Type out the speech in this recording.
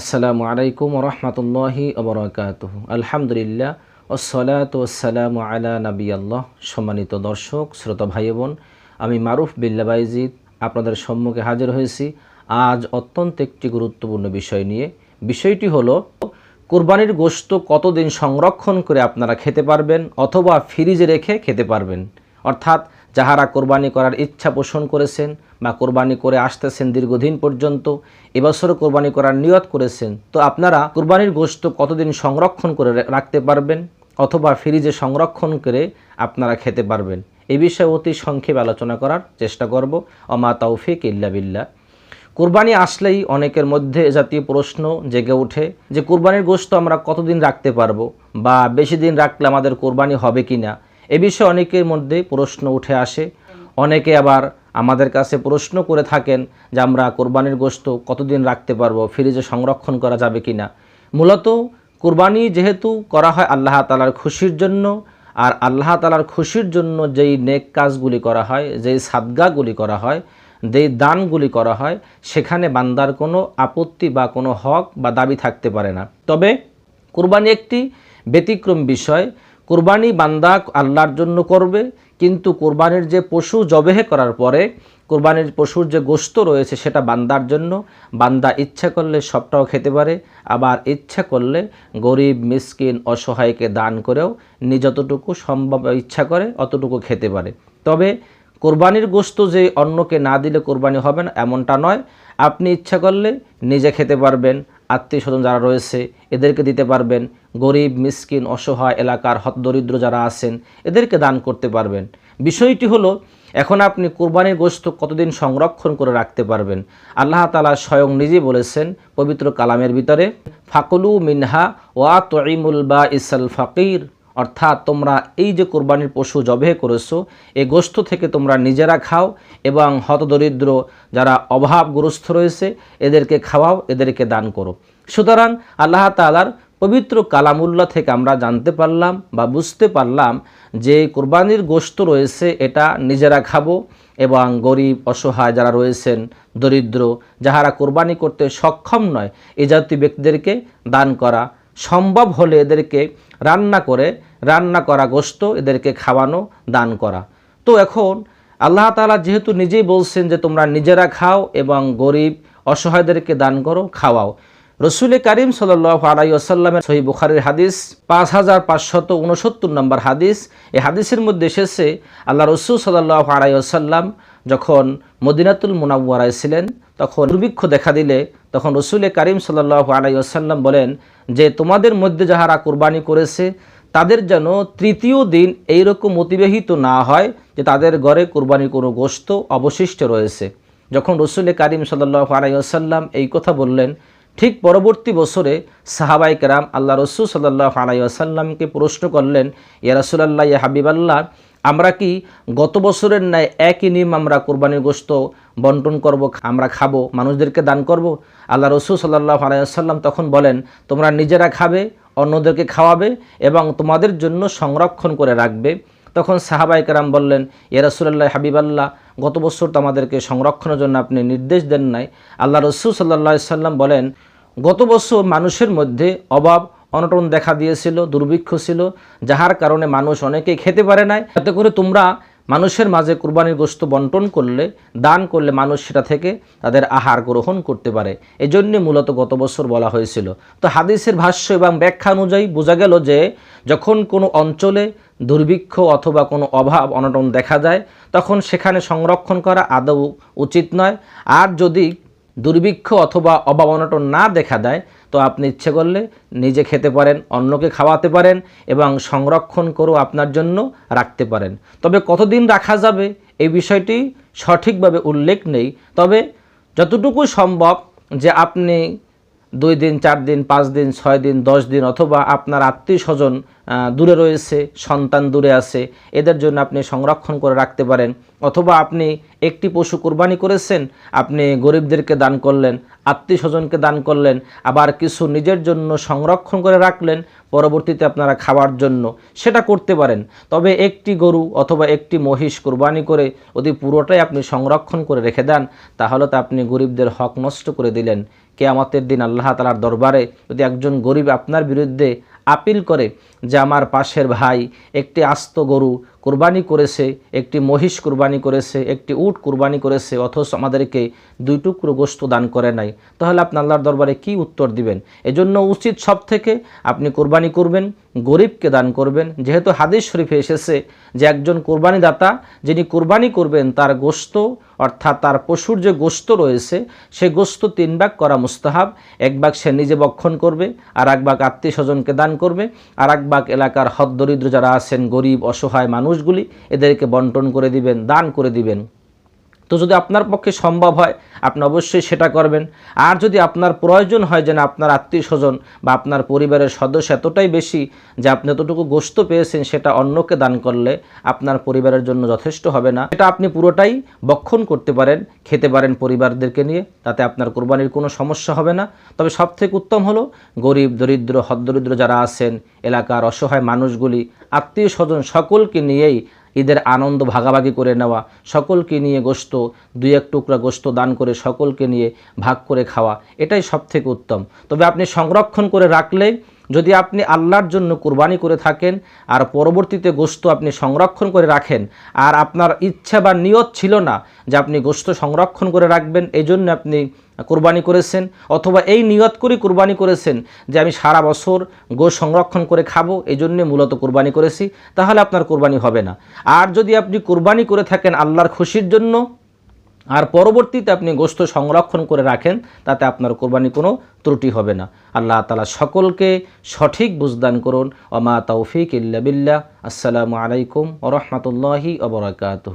আসসালামু আলাইকুম রহমতুল্লাহি আবরকাত আলহামদুলিল্লাহ ওসলাত ওসালাম আলা নবী আল্লাহ সম্মানিত দর্শক, শ্রোতা ভাই বোন আমি মারুফ বিল্লা বাইজিদ আপনাদের সম্মুখে হাজির হয়েছি আজ অত্যন্ত একটি গুরুত্বপূর্ণ বিষয় নিয়ে। বিষয়টি হলো, কোরবানির গোশত কতদিন সংরক্ষণ করে আপনারা খেতে পারবেন অথবা ফ্রিজে রেখে খেতে পারবেন? অর্থাৎ যাহারা কোরবানি করার ইচ্ছা পোষণ করেছেন বা কোরবানি করে আসতেছেন দীর্ঘদিন পর্যন্ত, এবছরও কোরবানি করার নিয়ত করেছেন, তো আপনারা কোরবানির গোশত কতদিন সংরক্ষণ করে রাখতে পারবেন অথবা ফ্রিজে সংরক্ষণ করে আপনারা খেতে পারবেন? এই বিষয়ে অতি সংক্ষেপে আলোচনা করার চেষ্টা করব। অমা তৌফিক ইল্লা বিল্লাহ। কোরবানি আসলেই অনেকের মধ্যে জাতীয় প্রশ্ন জেগে ওঠে যে কোরবানির গোশত আমরা কতদিন রাখতে পারব বা বেশি দিন রাখলে আমাদের কোরবানি হবে কি না এ বিষয়ে অনেকের মধ্যে প্রশ্ন উঠে আসে। অনেকে আবার আমাদের কাছে প্রশ্ন করে থাকেন যে আমরা কোরবানির গোশত কতদিন রাখতে পারব, ফ্রিজে সংরক্ষণ করা যাবে কি না মূলত কোরবানি যেহেতু করা হয় আল্লাহ তালার খুশির জন্য, আর আল্লাহ তালার খুশির জন্য যেই নেক কাজগুলি করা হয়, যেই সাদগাগুলি করা হয়, যেই দানগুলি করা হয়, সেখানে বান্দার কোনো আপত্তি বা কোনো হক বা দাবি থাকতে পারে না। তবে কোরবানি একটি ব্যতিক্রম বিষয় কোরবানি বান্দা আল্লাহর জন্য করবে, কিন্তু কোরবানির যে পশু জবেহে করার পরে, কোরবানির পশুর যে গোস্ত রয়েছে সেটা বান্দার জন্য, বান্দা ইচ্ছা করলে সবটাও খেতে পারে, আবার ইচ্ছা করলে গরিব, মিসকিন, অসহায়কে দান করেও যতটুকু সম্ভব ইচ্ছা করে অতটুকু খেতে পারে। তবে কোরবানির গোস্ত যে অন্যকে না দিলে কোরবানি হবে না, এমনটা নয়। আপনি ইচ্ছা করলে নিজে খেতে পারবেন আত্মীয় স্বজন যারা রয়েছে, এদেরকে দিতে পারবেন। গরিব, মিসকিন, অসহায় এলাকার হতদরিদ্র যারা আছেন, এদেরকে দান করতে পারবেন। বিষয়টি হলো, এখন আপনি কোরবানির গোস্ত কতদিন সংরক্ষণ করে রাখতে পারবেন? আল্লাহ তালা স্বয়ং নিজে বলেছেন, পবিত্র কালামের ভিতরে, ফাকলু মিনহা ওয়া তৈমুল বা ইসাল ফাকির। অর্থাৎ তোমরা এই যে কোরবানির পশু জবে করেছ এই গোস্ত থেকে তোমরা নিজেরা খাও এবং হতদরিদ্র যারা অভাবগ্রস্ত রয়েছে, এদেরকে খাওয়াও, এদেরকে দান করো। সুতরাং আল্লাহ তালার পবিত্র কালামুল্লাহ থেকে আমরা জানতে পারলাম বা বুঝতে পারলাম যে কোরবানির গোস্ত রয়েছে, এটা নিজেরা খাব এবং গরিব, অসহায় যারা রয়েছেন, দরিদ্র, যাহারা কোরবানি করতে সক্ষম নয় এই জাতীয় ব্যক্তিদেরকে দান করা সম্ভব হলে এদেরকে রান্না করে, রান্না করা গোস্ত, এদেরকে খাওয়ানো, দান করা। তো এখন আল্লাহ তালা যেহেতু নিজেই বলছেন যে তোমরা নিজেরা খাও এবং গরিব, অসহায়দেরকে দান করো, খাওয়াও। রসুল করিম সাল আলাই আসাল্লামের সহি বুখারির হাদিস পাঁচ হাজার পাঁচশত উনসত্তর নম্বর হাদিস। এই হাদিসের মধ্যে এসেছে, আল্লাহ রসুল সাল্লাহ আলাই আসাল্লাম যখন মদিনাতুল মুনাওয়ারায় ছিলেন, তখন দুর্ভিক্ষ দেখা দিলে তখন রসুল করিম সাল্লাহ আলাই আসাল্লাম বলেন যে, তোমাদের মধ্যে যাহারা কোরবানি করেছে, তাদের যেন তৃতীয় দিন এইরকম অতিবাহিত না হয় যে, তাদের ঘরে কোরবানির কোনো গোস্ত অবশিষ্ট রয়েছে। যখন রসুল করিম সাল্লাহ আলাইসাল্লাম এই কথা বললেন, ঠিক পরবর্তী বছরে সাহাবাই আল্লাহ রসুল সাল্লাহ আলাইসাল্লামকে প্রশ্ন করলেন, ইয়া রসুলাল্লাহ, ইয়া হাবিবাল্লাহ আমরা কি গত বছরের ন্যায় একই নিয়ম আমরা কোরবানির গোস্ত বন্টন করব, আমরা খাব, মানুষদেরকে দান করব? আল্লাহ রসুল সাল্লাহ আলাইসাল্লাম তখন বলেন, তোমরা নিজেরা খাবে, অন্যদেরকে খাওয়াবে এবং তোমাদের জন্য সংরক্ষণ করে রাখবে। তখন সাহাবাই কেরাম বললেন ইরাসুল্লাহ হাবিবাল্লাহ, গত বছর তো আমাদেরকে সংরক্ষণের জন্য আপনি নির্দেশ দেন নাই। আল্লাহ রসুল সাল্লাহ সাল্লাম বলেন, গত বছর মানুষের মধ্যে অভাব অনটন দেখা দিয়েছিল, দুর্ভিক্ষ ছিল, যাহার কারণে মানুষ অনেকেই খেতে পারে নাই। এতে করে তোমরা মানুষের মাঝে কুরবানির গোস্ত বন্টন করলে, দান করলে মানুষ সেটা থেকে তাদের আহার গ্রহণ করতে পারে। এই জন্যে মূলত গত বছর বলা হয়েছিল। তো হাদিসের ভাষ্য এবং ব্যাখ্যা অনুযায়ী বোঝা গেল যে, যখন কোনো অঞ্চলে দুর্ভিক্ষ অথবা কোনো অভাব, অনটন দেখা যায়, তখন সেখানে সংরক্ষণ করা আদৌ উচিত নয়। আর যদি দুর্ভিক্ষ অথবা অভাব, অনটন না দেখা দেয় তো আপনি ইচ্ছে করলে নিজে খেতে পারেন, অন্যকে খাওয়াতে পারেন এবং সংরক্ষণ করেও আপনার জন্য রাখতে পারেন। তবে কতদিন রাখা যাবে এই বিষয়টি সঠিকভাবে উল্লেখ নেই। তবে যতটুকু সম্ভব যে আপনি দুই দিন, চার দিন, পাঁচ দিন, ছয় দিন, দশ দিন অথবা আপনার আত্মীয় স্বজন দূরে রয়েছে, সন্তান দূরে আছে, এদের জন্য আপনি সংরক্ষণ করে রাখতে পারেন। অথবা আপনি একটি পশু কোরবানি করেছেন, আপনি গরিবদেরকে দান করলেন, আত্মীয় স্বজনকে দান করলেন, আবার কিছু নিজের জন্য সংরক্ষণ করে রাখলেন, পরবর্তীতে আপনারা খাওয়ার জন্য সেটা করতে পারেন। তবে একটি গরু অথবা একটি মহিষ কোরবানি করে যদি পুরোটাই আপনি সংরক্ষণ করে রেখে দেন, তাহলে তো আপনি গরিবদের হক নষ্ট করে দিলেন। কেয়ামতের দিন আল্লাহ তালার দরবারে যদি একজন গরিব আপনার বিরুদ্ধে আপিল করে যে আমার পাশের ভাই একটি আস্ত গরু কুরবানি করেছে, একটি মহিষ কুরবানি করেছে, একটি উট কুরবানি করেছে, অথচ আমাদেরকে দুই টুকরো গোস্ত দান করে নাই। তাহলে আপনি আল্লাহর দরবারে কি উত্তর দিবেন? এজন্য উচিত সব থেকে আপনি কোরবানি করবেন, গরিবকে দান করবেন। যেহেতু হাদিস শরীফে এসেছে যে একজন কোরবানি দাতা যিনি কোরবানি করবেন, তার গোস্ত অর্থাৎ তার পশুর যে গোস্ত রয়েছে, সে গোস্ত তিন ভাগ করা মুস্তাহাব। এক ভাগ সে নিজে বক্ষণ করবে, আর এক ভাগ আত্মীয় স্বজনকে দান করবে। আর এক ভাগ এলাকার হদ্দরিদ্র যারা আছেন, গরিব, অসহায় মানুষগুলি এদেরকে বন্টন করে দিবেন দান করে দিবেন। তো যদি আপনার পক্ষে সম্ভব হয়, আপনি অবশ্যই সেটা করবেন। আর যদি আপনার প্রয়োজন হয় যেন আপনার আত্মীয় স্বজন বা আপনার পরিবারের সদস্য এতটাই বেশি যে আপনি এতটুকু গোস্ত পেয়েছেন, সেটা অন্যকে দান করলে আপনার পরিবারের জন্য যথেষ্ট হবে না। এটা আপনি পুরোটাই বক্ষণ করতে পারেন, খেতে পারেন পরিবারদেরকে নিয়ে, তাতে আপনার কোরবানির কোনো সমস্যা হবে না। তবে সবথেকে উত্তম হলো গরিব, দরিদ্র, হদ্দরিদ্র যারা আছেন, এলাকার অসহায় মানুষগুলি আত্মীয় স্বজন সকলকে নিয়েই ঈদের আনন্দ ভাগাভাগি করে নেওয়া, সকলকে নিয়ে গোস্ত দুই এক টুকরা গোস্ত দান করে সকলকে নিয়ে ভাগ করে খাওয়া, এটাই সবথেকে উত্তম। তবে আপনি সংরক্ষণ করে রাখলে যদি আপনি আল্লাহর জন্য কুরবানি করে থাকেন আর পরবর্তীতে গোস্ত আপনি সংরক্ষণ করে রাখেন, আর আপনার ইচ্ছা বা নিয়ত ছিল না যে আপনি গোস্ত সংরক্ষণ করে রাখবেন এই জন্য আপনি কোরবানি করেছেন, অথবা এই নিয়ত করে কোরবানি করেছেন যে আমি সারা বছর গো সংরক্ষণ করে খাব এই জন্যে মূলত কোরবানি করেছি, তাহলে আপনার কোরবানি হবে না। আর যদি আপনি কোরবানি করে থাকেন আল্লাহর খুশির জন্য আর পরবর্তীতে আপনি গোস্ত সংরক্ষণ করে রাখেন, তাতে আপনার কোরবানি কোনো ত্রুটি হবে না। আল্লাহ তালা সকলকে সঠিক বুঝদান করুন। অমা তৌফিক ইল্লা বিল্লাহ। আসসালামু আলাইকুম রহমতুল্লাহি অবরাকাত